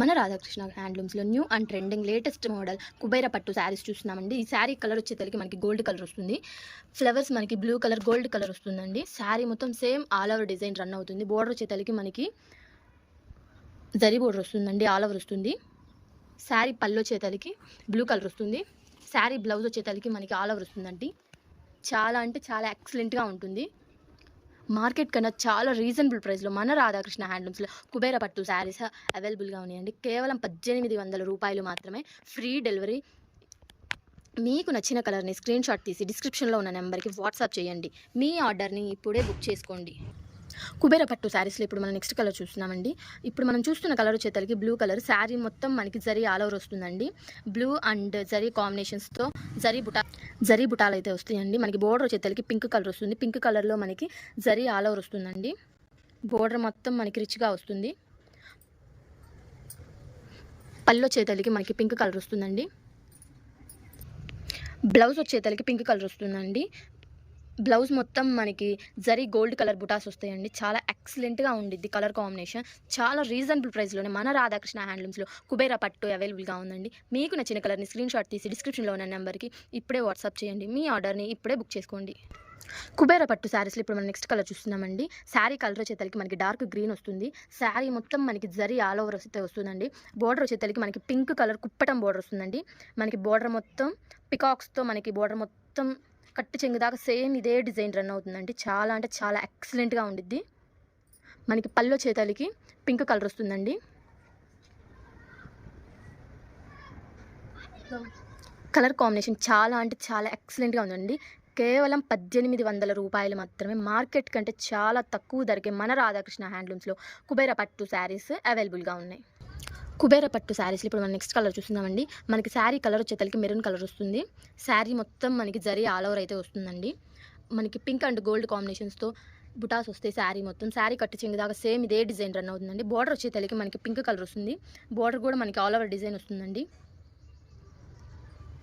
మన Radhakrishna హ్యాండ్లూమ్స్లో new and trending latest model Kubera పట్టు sarees చూస్తున్నామండి. ఈ శారీ కలర్ వచ్చేసరికి మనకి గోల్డ్ కలర్ వస్తుంది. ఫ్లవర్స్ మనకి బ్లూ కలర్ గోల్డ్ కలర్ వస్తుందండి. శారీ మొత్తం same all over design run అవుతుంది. బోర్డర్ వచ్చేసరికి మనకి జరీ బోర్డర్ వస్తుందండి ఆల్ ఓవర్ వస్తుంది. శారీ పళ్ళు వచ్చేసరికి బ్లూ కలర్ వస్తుంది. శారీ బ్లౌజ్ వచ్చేసరికి మనకి ఆల్ ఓవర్ వస్తుందండి. చాలా అంటే చాలా ఎక్సలెంట్గా ఉంటుంది. మార్కెట్ కన్నా చాలా రీజనబుల్ ప్రైస్లో మన రాధాకృష్ణ హ్యాండ్లూమ్స్లో కుబేర పట్టు శారీస్ అవైలబుల్గా ఉన్నాయండి. కేవలం పద్దెనిమిది వందల రూపాయలు మాత్రమే ఫ్రీ డెలివరీ. మీకు నచ్చిన కలర్ని స్క్రీన్ షాట్ తీసి డిస్క్రిప్షన్లో ఉన్న నెంబర్కి వాట్సాప్ చేయండి. మీ ఆర్డర్ని ఇప్పుడే బుక్ చేసుకోండి. కుబేర పట్టు శారీస్లో ఇప్పుడు మనం నెక్స్ట్ కలర్ చూస్తున్నామండి. ఇప్పుడు మనం చూస్తున్న కలర్ వచ్చేసరికి బ్లూ కలర్. శారీ మొత్తం మనకి జరీ ఆల్ ఓవర్ వస్తుందండి. బ్లూ అండ్ జరీ కాంబినేషన్స్తో జరీ బుటా జరీ బుటాలు అయితే వస్తాయండి. మనకి బోర్డర్ వచ్చేసరికి పింక్ కలర్ వస్తుంది. పింక్ కలర్లో మనకి జరీ ఆల్ ఓవర్ వస్తుందండి. బోర్డర్ మొత్తం మనకి రిచ్గా వస్తుంది. పళ్ళు వచ్చేతలికి మనకి పింక్ కలర్ వస్తుందండి. బ్లౌజ్ వచ్చేతలకి పింక్ కలర్ వస్తుందండి. బ్లౌజ్ మొత్తం మనకి జరీ గోల్డ్ కలర్ బుటాస్ వస్తాయండి. చాలా ఎక్సలెంట్గా ఉండిద్ది కలర్ కాంబినేషన్. చాలా రీజనబుల్ ప్రైస్లోనే మన రాధాకృష్ణ హ్యాండ్లూమ్స్లో కుబేరా పట్టు అవైలబుల్గా ఉందండి. మీకు నచ్చిన కలర్ని స్క్రీన్ షాట్ తీసి డిస్క్రిప్షన్లో ఉన్న నెంబర్కి ఇప్పుడే వాట్సాప్ చేయండి. మీ ఆర్డర్ని ఇప్పుడే బుక్ చేసుకోండి. కుబేర పట్టు శారీస్లో ఇప్పుడు మనం నెక్స్ట్ కలర్ చూస్తున్నామండి. శారీ కలర్ వచ్చేతలకి మనకి డార్క్ గ్రీన్ వస్తుంది. శారీ మొత్తం మనకి జరీ ఆల్ ఓవర్ వస్తే వస్తుందండి. బోర్డర్ వచ్చేతలకి మనకి పింక్ కలర్ కుప్పటం బోర్డర్ వస్తుందండి. మనకి బోర్డర్ మొత్తం పికాక్స్తో మనకి బోర్డర్ మొత్తం కట్టు చెంగు దాకా సేమ్ ఇదే డిజైన్ రన్ అవుతుందండి. చాలా అంటే చాలా ఎక్సలెంట్గా ఉండిద్ది. మనకి పల్లో చేతలకి పింక్ కలర్ వస్తుందండి. కలర్ కాంబినేషన్ చాలా అంటే చాలా ఎక్సలెంట్గా ఉందండి. కేవలం పద్దెనిమిది వందల రూపాయలు మాత్రమే. మార్కెట్ కంటే చాలా తక్కువ ధరకే మన రాధాకృష్ణ హ్యాండ్లూమ్స్లో కుబేర పట్టు శారీస్ అవైలబుల్గా ఉన్నాయి. కుబేర పట్టు శారీస్ ఇప్పుడు మనం నెక్స్ట్ కలర్ చూస్తున్నామండి. మనకి శారీ కలర్ వచ్చేతలకి మెరూన్ కలర్ వస్తుంది. శారీ మొత్తం మనకి జరీ ఆల్ ఓవర్ అయితే వస్తుందండి. మనకి పింక్ అండ్ గోల్డ్ కాంబినేషన్స్తో బుటాస్ వస్తాయి శారీ మొత్తం. శారీ కట్టి చెంగు దాకా సేమ్ ఇదే డిజైన్ రన్ అవుతుందండి. బార్డర్ వచ్చేతలకి మనకి పింక్ కలర్ వస్తుంది. బార్డర్ కూడా మనకి ఆల్ ఓవర్ డిజైన్ వస్తుందండి.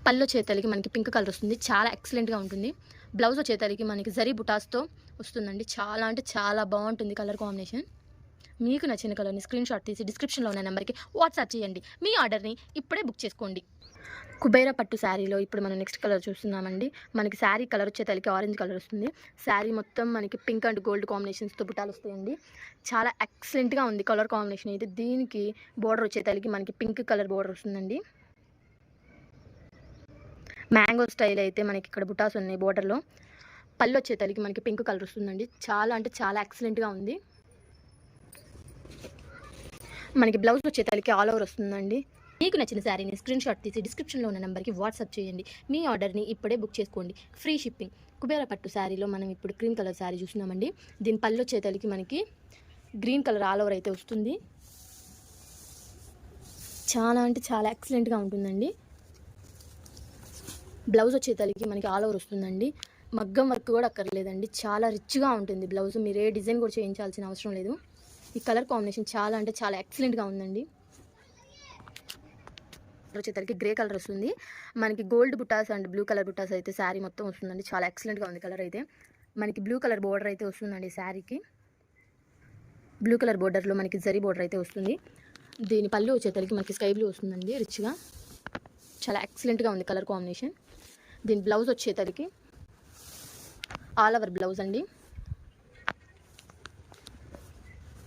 పళ్ళు చేతలకి మనకి పింక్ కలర్ వస్తుంది. చాలా ఎక్సలెంట్గా ఉంటుంది. బ్లౌజ్ వచ్చేతలకి మనకి జరీ బుటాస్తో వస్తుందండి. చాలా అంటే చాలా బాగుంటుంది కలర్ కాంబినేషన్. మీకు నచ్చిన కలర్ని స్క్రీన్ షాట్ తీసి డిస్క్రిప్షన్లో ఉన్న నెంబర్కి వాట్సాప్ చేయండి. మీ ఆర్డర్ని ఇప్పుడే బుక్ చేసుకోండి. కుబేర పట్టు శారీలో ఇప్పుడు మనం నెక్స్ట్ కలర్ చూస్తున్నామండి. మనకి శారీ కలర్ వచ్చేతలకి ఆరెంజ్ కలర్ వస్తుంది. శారీ మొత్తం మనకి పింక్ అండ్ గోల్డ్ కాంబినేషన్స్తో బుటాలు వస్తాయండి. చాలా ఎక్సలెంట్గా ఉంది కలర్ కాంబినేషన్ అయితే. దీనికి బోర్డర్ వచ్చేతలకి మనకి పింక్ కలర్ బోర్డర్ వస్తుందండి. మ్యాంగో స్టైల్ అయితే మనకి ఇక్కడ బుటాస్ ఉన్నాయి బోర్డర్లో పళ్ళు వచ్చేతలకి మనకి పింక్ కలర్ వస్తుందండి. చాలా అంటే చాలా ఎక్సలెంట్గా ఉంది. మనకి బ్లౌజ్ వచ్చేతలకి ఆల్ ఓవర్ వస్తుందండి. మీకు నచ్చిన శారీని స్క్రీన్ షాట్ తీసి డిస్క్రిప్షన్లో ఉన్న నెంబర్కి వాట్సాప్ చేయండి. మీ ఆర్డర్ని ఇప్పుడే బుక్ చేసుకోండి. ఫ్రీ షిప్పింగ్ కుబేర పట్టు శారీలో మనం ఇప్పుడు క్రీమ్ కలర్ శారీ చూస్తున్నామండి. దీని పళ్ళు వచ్చేతలకి మనకి గ్రీన్ కలర్ ఆల్ ఓవర్ అయితే వస్తుంది. చాలా అంటే చాలా ఎక్సలెంట్గా ఉంటుందండి. బ్లౌజ్ వచ్చేతలకి మనకి ఆల్ ఓవర్ వస్తుందండి. మగ్గం వర్క్ కూడా అక్కర్లేదండి. చాలా రిచ్గా ఉంటుంది బ్లౌజ్ మీరు ఏ డిజైన్ కూడా చేయించాల్సిన అవసరం లేదు. ఈ కలర్ కాంబినేషన్ చాలా అంటే చాలా ఎక్సలెంట్గా ఉందండి. వచ్చేసరికి గ్రే కలర్ వస్తుంది. మనకి gold buttas and blue colour buttas అయితే శారీ మొత్తం వస్తుందండి. చాలా ఎక్సలెంట్గా ఉంది కలర్ అయితే. మనకి బ్లూ కలర్ బోర్డర్ అయితే వస్తుందండి శారీకి. బ్లూ కలర్ బోర్డర్లో మనకి జరీ బోర్డర్ అయితే వస్తుంది. దీని పళ్ళు వచ్చేసరికి మనకి స్కై బ్లూ వస్తుందండి రిచ్గా. చాలా ఎక్సలెంట్గా ఉంది కలర్ కాంబినేషన్. దీని బ్లౌజ్ వచ్చేసరికి ఆల్ ఓవర్ బ్లౌజ్ అండి.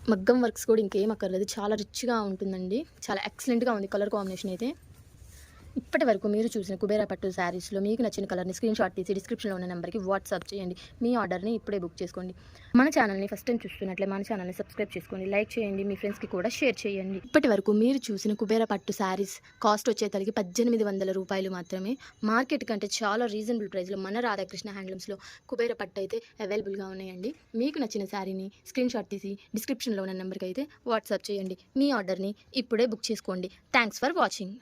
మగ్గం వర్క్స్ కూడా ఇంకేం అక్కర్లేదు. చాలా రిచ్గా ఉంటుందండి. చాలా ఎక్సలెంట్గా ఉంది. కలర్ కాంబినేషన్ అయితే. ఇప్పటి వరకు మీరు చూసిన కుబేరా పట్టు శారీస్లో మీకు నచ్చిన కలర్ని స్క్రీన్ షాట్ తీసి డిస్క్రిప్షన్లో ఉన్న నెంబర్కి వాట్సాప్ చేయండి. మీ ఆర్డర్ని ఇప్పుడే బుక్ చేసుకోండి. మన ఛానల్ని ఫస్ట్ టైం చూస్తున్నట్లే మన ఛానల్ని సబ్స్క్రైబ్ చేసుకోండి లైక్ చేయండి. మీ ఫ్రెండ్స్కి కూడా షేర్ చేయండి. ఇప్పటి వరకు మీరు చూసిన కుబేరా పట్టు శారీస్ కాస్ట్ వచ్చేసరికి పద్దెనిమిది వందల రూపాయలు మాత్రమే. మార్కెట్ కంటే చాలా రీజనబుల్ ప్రైస్లో మన రాధాకృష్ణ హ్యాండ్లూమ్స్లో కుబేర పట్టు అయితే అవైలబుల్గా ఉన్నాయండి. మీకు నచ్చిన శారీని స్క్రీన్ షాట్ తీసి డిస్క్రిప్షన్లో ఉన్న నెంబర్కి అయితే వాట్సాప్ చేయండి. మీ ఆర్డర్ని ఇప్పుడే బుక్ చేసుకోండి. Thanks for watching